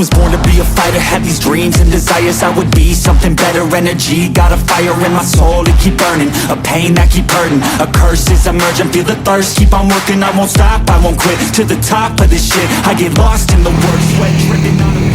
Was born to be a fighter, had these dreams and desires. I would be something better, energy Got a fire in my soul to keep burning. A pain that keep hurting, a curse is emerging. Feel the thirst, keep on working, I won't stop, I won't quit. To the top of this shit, I get lost in the work. Sweat dripping on a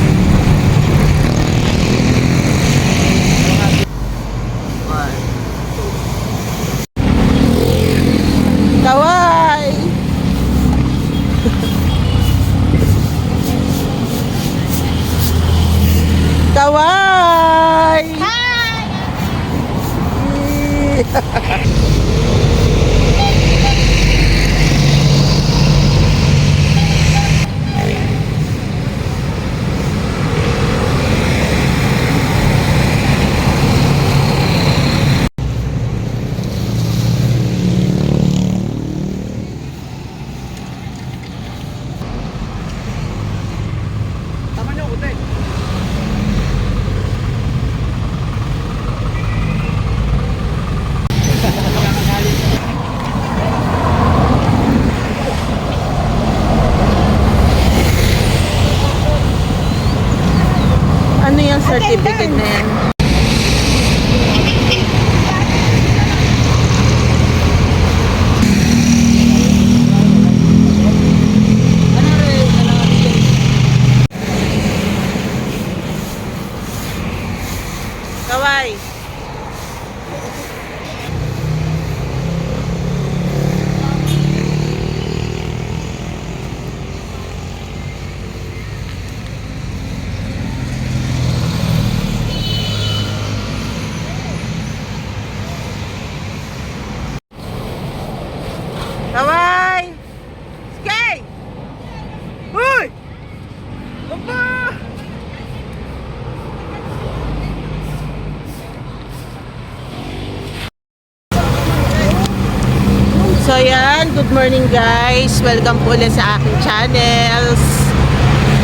Welcome po ulit sa aking channels.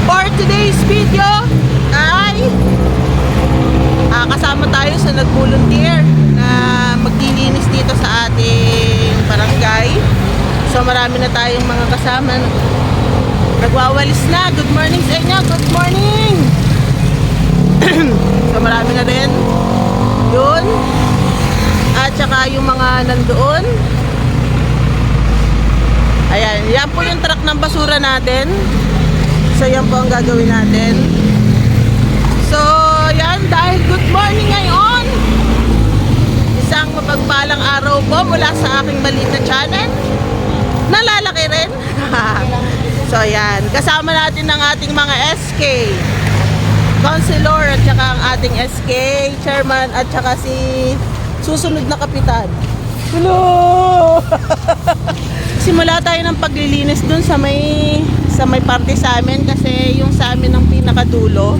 For today's video ay ah, kasama tayo sa nag-volunteer na maglilinis dito sa ating barangay. So marami na tayong mga kasama. Nagwawalis na. Good morning sa inyo. Good morning! so marami na rin. Yun. At saka yung mga nandoon. Ayan, yan po yung truck ng basura natin. So yan po ang gagawin natin. So yan, dahil good morning ngayon. Isang mapagpalang araw po mula sa aking maliit na channel. Nalalaki rin. so yan, kasama natin ang ating mga SK. Councilor at saka ang ating SK chairman at saka si susunod na kapitan. Hello! Simula tayo ng paglilinis dun sa may sa may party sa amin kasi yung sa amin ang pinakadulo.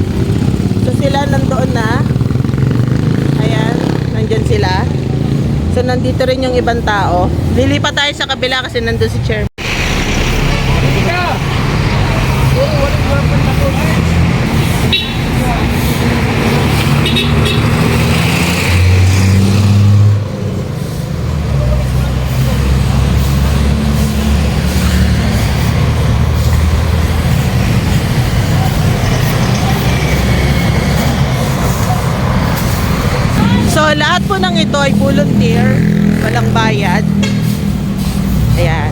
So sila nandoon na. Ayan, nandyan sila. So nandito rin yung ibang tao. Lilipat tayo sa kabila kasi nandun si Chair. So lahat po ng ito ay volunteer, walang bayad. Ayan.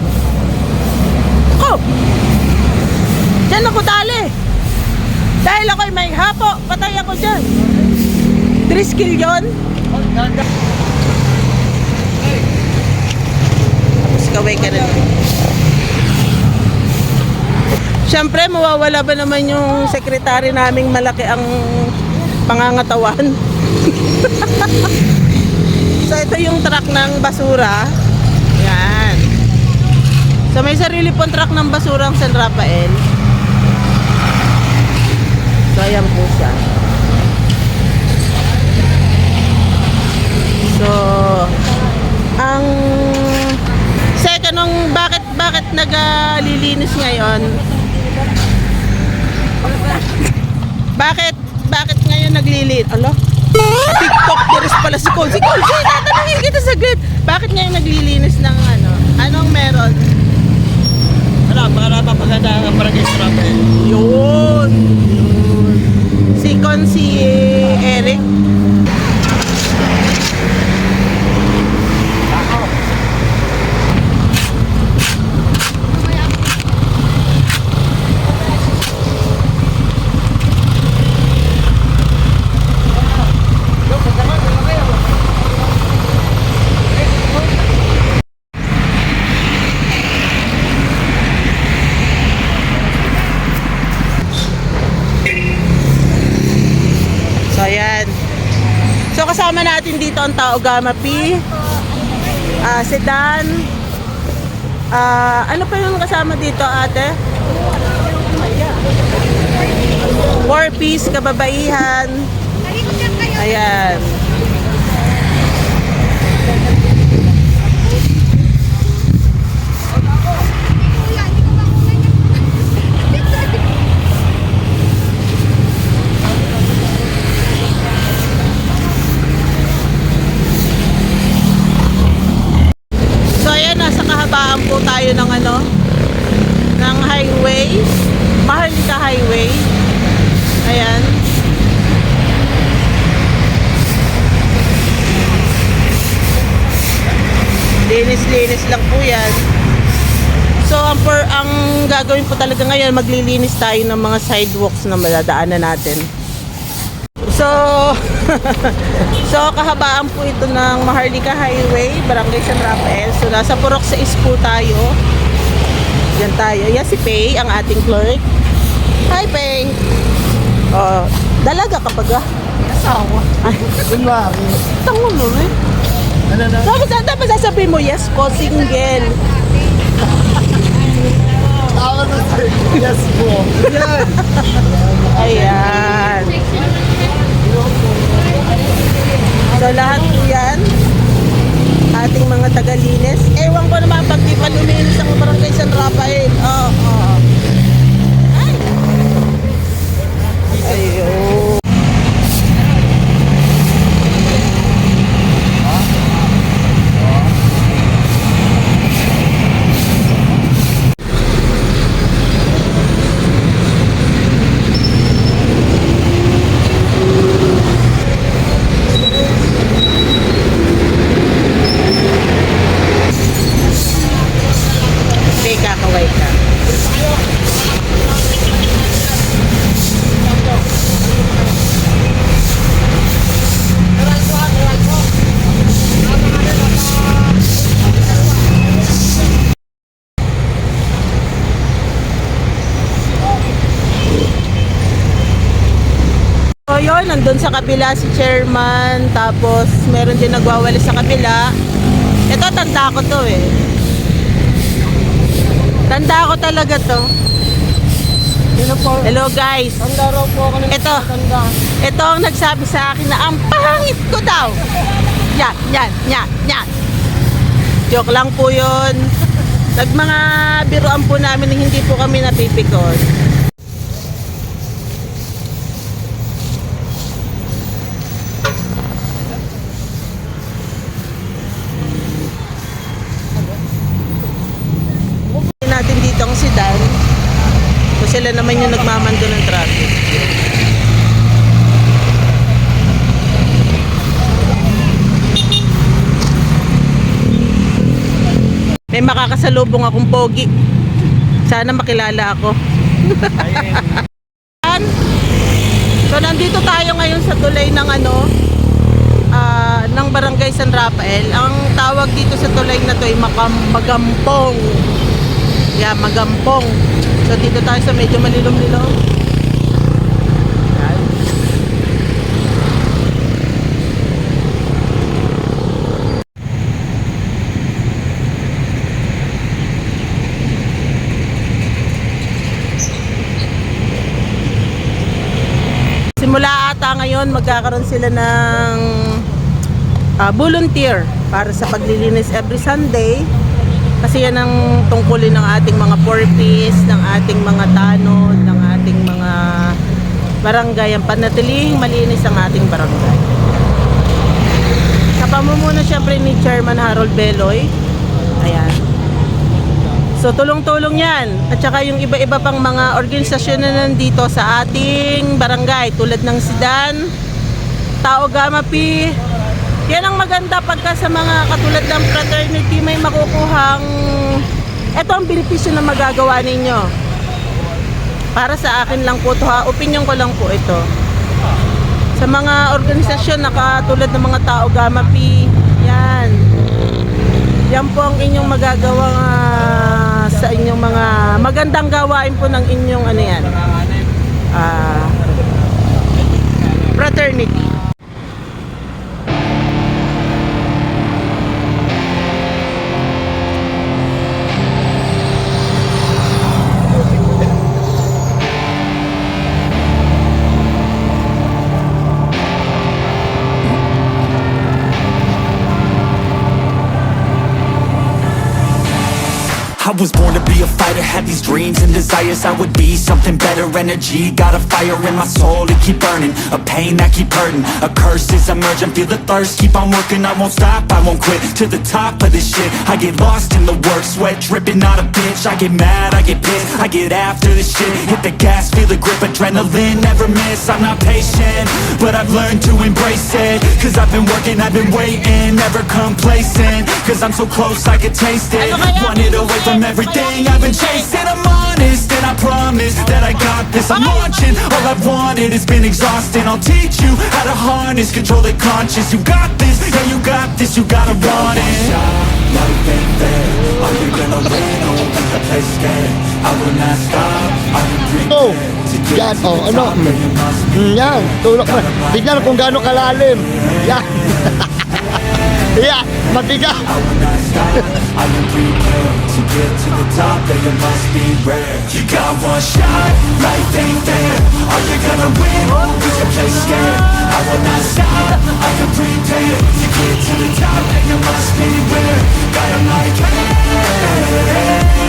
Ako! Diyan ako dali! Dahil ako'y may hapo, patay ako dyan. 3 skill yun. Tapos kaway ka na. Siyempre, mawawala ba naman yung sekretary naming malaki ang pangangatawan? So ito yung truck ng basura. Yan. So may sarili pong truck ng basura ang San Rafael. So ayan po siya. So ang second nung bakit bakit naglilinis ngayon? Bakit bakit ngayon naglilinis? Alo? TikTok there's pala si Cole. Si Cole, sige, tatanungin kita saglit. Bakit ngayon naglilinis ng ano? Anong meron? Ano, para ang barangay sa Rafael. Yun. kasama natin dito ang Tao Gama P, ah, sedan, ah, ano pa yung kasama dito ate? Four piece, kababaihan. Ayan. Tayo ng ano, ng highway, Maharlika Highway. Ayan. Linis-linis lang po yan. So, ang, per, ang gagawin po talaga ngayon, maglilinis tayo ng mga sidewalks na madadaanan natin. So, so kahabaan po ito ng Maharlika Highway, Barangay San Rafael. So, nasa Purok 6 po tayo. Yan tayo. Yan si Pay, ang ating clerk. Hi, Pay. Oh, dalaga ka ba? Asawa. Ay, Kunwari. tango mo eh. Ano na? Tapos ano dapat sasabihin mo, yes po, single. Tawag na yes po. Yan. Ayan. So lahat po yan, ating mga tagalinis. Ewan ko naman pag di pa luminis ang barangay San Rafael. Oo. oo. Ay. Ayun. Sa kabila si chairman, tapos meron din nagwawali sa kabila. Ito, tanda ko to eh. Tanda ko talaga to. Hello guys. Tanda raw po ako ng Ito. tanda. Ito ang nagsabi sa akin na ang pangit ko daw. Yan, yan, yan, yan. Joke lang po yun. Nag mga biroan po namin na hindi po kami napipikon. natin dito ang sedan. So sila naman yung nagmamando ng traffic. May makakasalubong akong pogi. Sana makilala ako. So nandito tayo ngayon sa tulay ng ano ah, ng Barangay San Rafael. Ang tawag dito sa tulay na to ay Magampong. Yeah, Magampong. So dito tayo sa medyo malilom-lilom. Simula ata ngayon magkakaroon sila ng ah, volunteer para sa paglilinis every Sunday. Kasi yan ang tungkulin ng ating mga porpis, ng ating mga tanod, ng ating mga barangay. Ang panatiling malinis ang ating barangay. Sa pamumuno siyempre ni Chairman Harold Beloy. Ayan. So tulong-tulong yan. At saka yung iba-iba pang mga organisasyon na nandito sa ating barangay tulad ng Sidan, Tao Gama P. Yan ang maganda pagka sa mga katulad ng fraternity may makukuhang ito ang benepisyo na magagawa ninyo. Para sa akin lang po to ha, opinion ko lang po ito. Sa mga organisasyon na katulad ng mga Tao Gama P, yan. Yan po ang inyong magagawang ah, sa inyong mga magandang gawain po ng inyong ano yan. Ah, fraternity. Was born be a fighter, had these dreams and desires. I would be something better, energy Got a fire in my soul. To keep burning. A pain that keep hurting, a curse is emerging. Feel the thirst, keep on working, I won't stop. I won't quit, to the top of this shit. I get lost in the work, sweat dripping, not a bitch I get mad, I get pissed, I get after this shit. Hit the gas, feel the grip, adrenaline, never miss. I'm not patient, but I've learned to embrace it. Cause I've been working, I've been waiting, never complacent. Cause I'm so close, I can taste it. Wanted away from everything I've been chasing I'm honest and I promise that I got this I'm launching, all I've wanted has been exhausting I'll teach you how to harness, control the conscious You got this, yeah you got this, you gotta want it Life ain't fair, are you gonna win or will you play scared? I will not stop, I am Oh, prepared yan, oh, ano? top where you must be Mm, yan, tulok mo. Tignan kung gaano kalalim. Yan. Am prepared To get to the top, must be rare You got one shot, life ain't fair Are you gonna win, will you play scared? I will not stop, I am prepared To get to the top, then you must be rare Got like, hey, hey,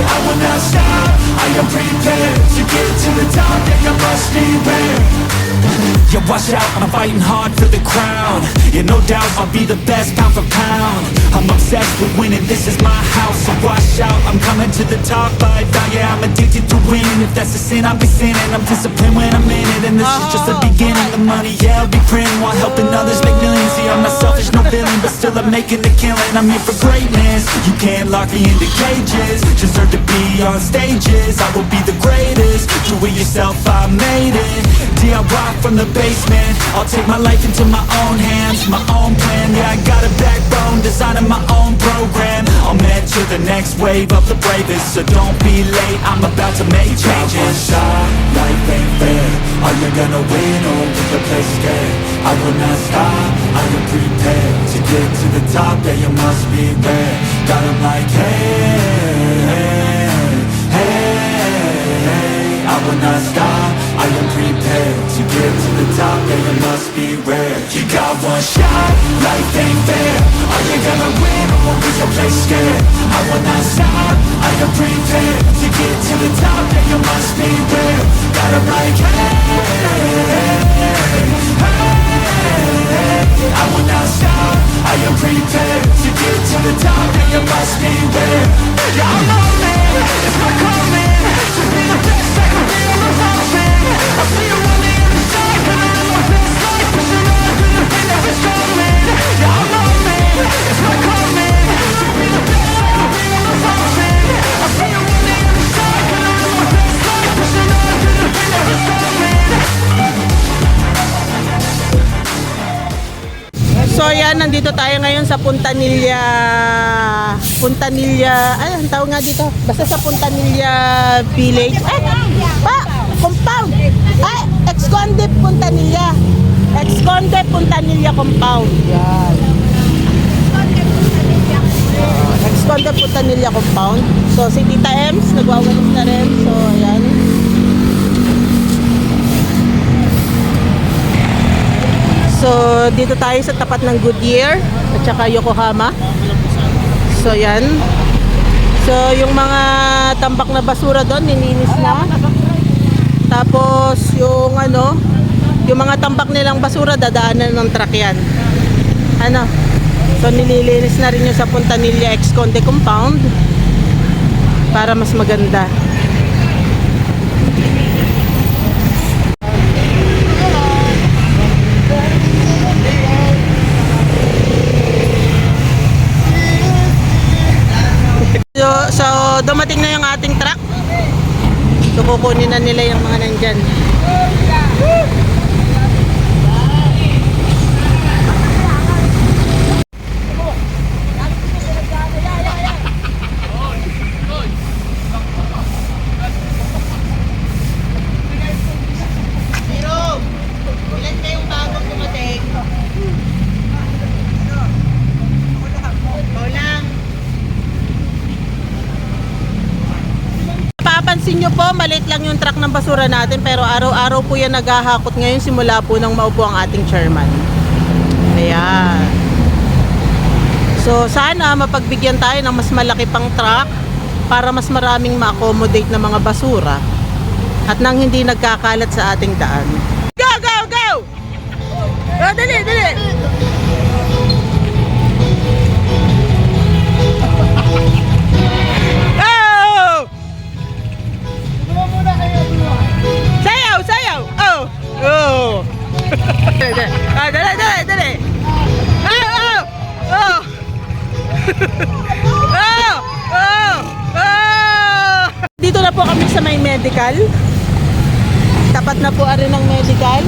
I will not stop, I am prepared To get to the top, then you must be rare yeah, watch out, I'm fighting hard for the crown. Yeah, no doubt, I'll be the best pound for pound. I'm obsessed with winning, this is my house. So watch out, I'm coming to the top I die, yeah, I'm addicted to winning. If that's a sin, I'll be sinning. I'm disciplined when I'm in it And this is just the uh-huh. beginning. The money, yeah, I'll be printing While helping others make millions. See, I'm not selfish, no villain But still I'm making the killing. I'm here for greatness. You can't lock me into cages Deserve to be on stages. I will be the greatest. Do it yourself, I made it. DIY from the basement. I'll take my life into my own hands. My own plan, yeah, I got a backbone. Designing my own program. I'm meant to the next wave of the bravest. So don't be late, I'm about to make changes. Shot, life ain't fair Are you gonna win or will you play scared? I will not stop, I am prepared To get to the top, yeah, you must be Got 'em like, hey, will not stop, I am prepared To get to the top, yeah, you must be rare. You got one shot, life ain't fair. Are you gonna win or will you play scared? I will not stop, I am prepared To get to the top, yeah, you must be rare. Got 'em like, hey, nandito tayo ngayon sa Puntanilla Puntanilla, ay ang tawag nga dito. Basta sa Puntanilla Village. Ay, pa, compound. Ay, Exconde Puntanilla. Exconde Puntanilla Compound. Yan. Exconde Puntanilla Compound. So si Tita Ems, nagwawalis na rin. So ayan So, dito tayo sa tapat ng Goodyear at saka Yokohama. So, yan. So, yung mga tambak na basura doon, nilinis na. Tapos, yung ano, yung mga tambak nilang basura, dadaanan ng truck yan. Ano? So, nililinis na rin yung sa Puntanilla Ex-Conde Compound para mas maganda. Dumating na yung ating truck. So kukunin na nila yung mga nandyan. Papansin nyo po, maliit lang yung truck ng basura natin pero araw-araw po yan naghahakot ngayon simula po nang maupo ang ating chairman. Ayan. So sana mapagbigyan tayo ng mas malaki pang truck para mas maraming ma-accommodate na mga basura at nang hindi nagkakalat sa ating daan. Go, go, go! Oh, dali, dali! Dali, dali, dali! Oh! Oh! Oh! oh! Oh! Oh! Dito na po kami sa may medical. Tapat na po ari ng medical.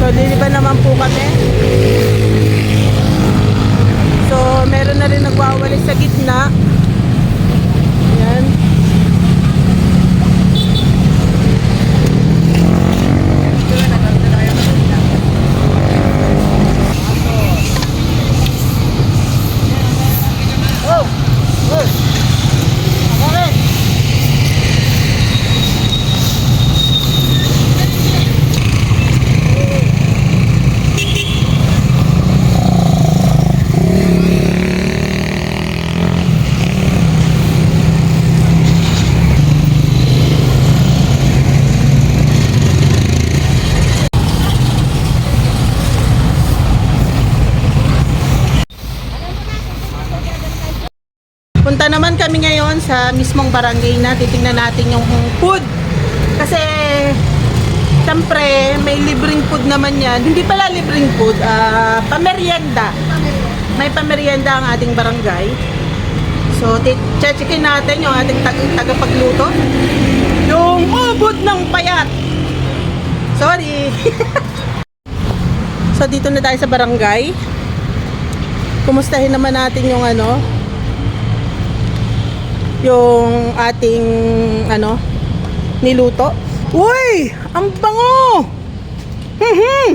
So, liliban naman po kami. So, meron na rin nagwawali sa gitna. Ayan. Punta naman kami ngayon sa mismong barangay na titingnan natin yung food. Kasi, siyempre, may libreng food naman yan. Hindi pala libreng food, ah, pamerienda. May pamerienda ang ating barangay. So, checkin natin yung ating tag- tagapagluto. Yung ubod ng payat. Sorry. so, dito na tayo sa barangay. Kumustahin naman natin yung ano, yung ating ano niluto. Uy! Ang bango! Mhm!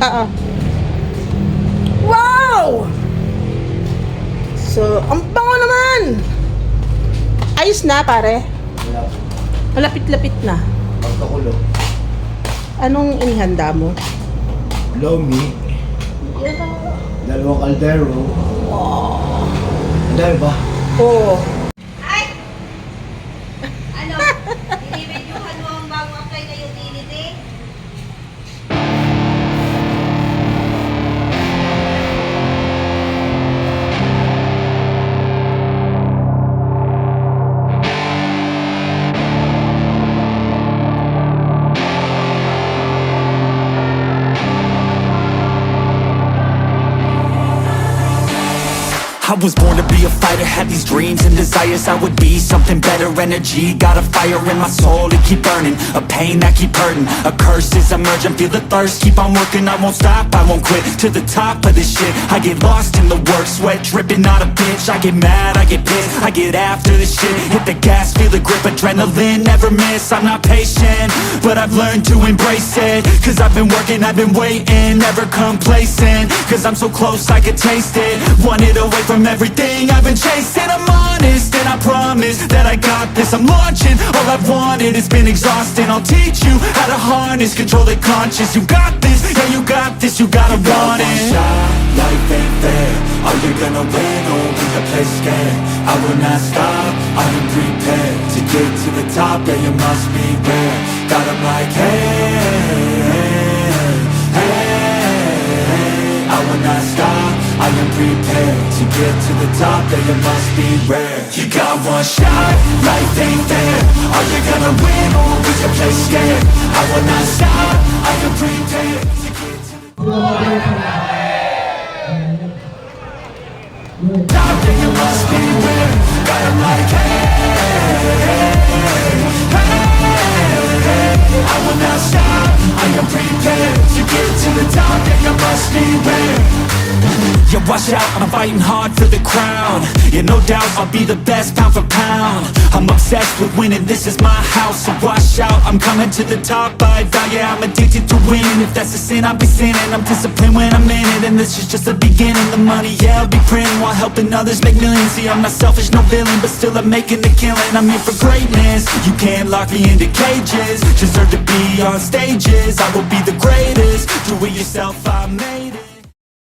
Oo. Wow! So, ang bango naman! Ayos na, pare. Malapit-lapit na. Pagkakulo. Anong inihanda mo? Lomi. Dalawang kaldero. Ang dami ba? Oo. I was born to be a fighter, had these dreams and desires. I would be something better, energy Got a fire in my soul to keep burning. A pain that keep hurting, a curse is emerging. Feel the thirst, keep on working, I won't stop I won't quit, to the top of this shit I get lost in the work, sweat dripping, not a bitch I get mad, I get pissed, I get after this shit Hit the gas, feel the grip, adrenaline, never miss. I'm not patient, but I've learned to embrace it. Cause I've been working, I've been waiting, never complacent. Cause I'm so close, I could taste it. Wanted away from everything I've been chasing. I'm honest, and I promise that I got this. I'm launching, all I've wanted has been exhausting. I'll teach you how to harness, control the conscious You got this, yeah you got this, you gotta want it. Life ain't fair, are you gonna win or will you play scared? I will not stop, I am prepared To get to the top, yeah you must be rare Got 'em like hey, will not stop, I am prepared To get to the top, yeah you must be rare You got one shot, life ain't fair Are you gonna win or will you play scared? I will not stop, I am prepared To get to the top, yeah you must be rare Got 'em like hey, hey. I will not stop, I am prepared To get to the top, yeah you must be Yeah, watch out, I'm fighting hard for the crown. Yeah, no doubt, I'll be the best pound for pound. I'm obsessed with winning, this is my house. So watch out, I'm coming to the top. I vow, yeah, I'm addicted to winning. If that's a sin, I'll be sinning. I'm disciplined when I'm in it. And this is just the beginning. The money, yeah, I'll be printing While helping others make millions. See, I'm not selfish, no villain But still I'm making the killing. I'm here for greatness. You can't lock me into cages. Deserve to be on stages. I will be the greatest. Do it yourself, I made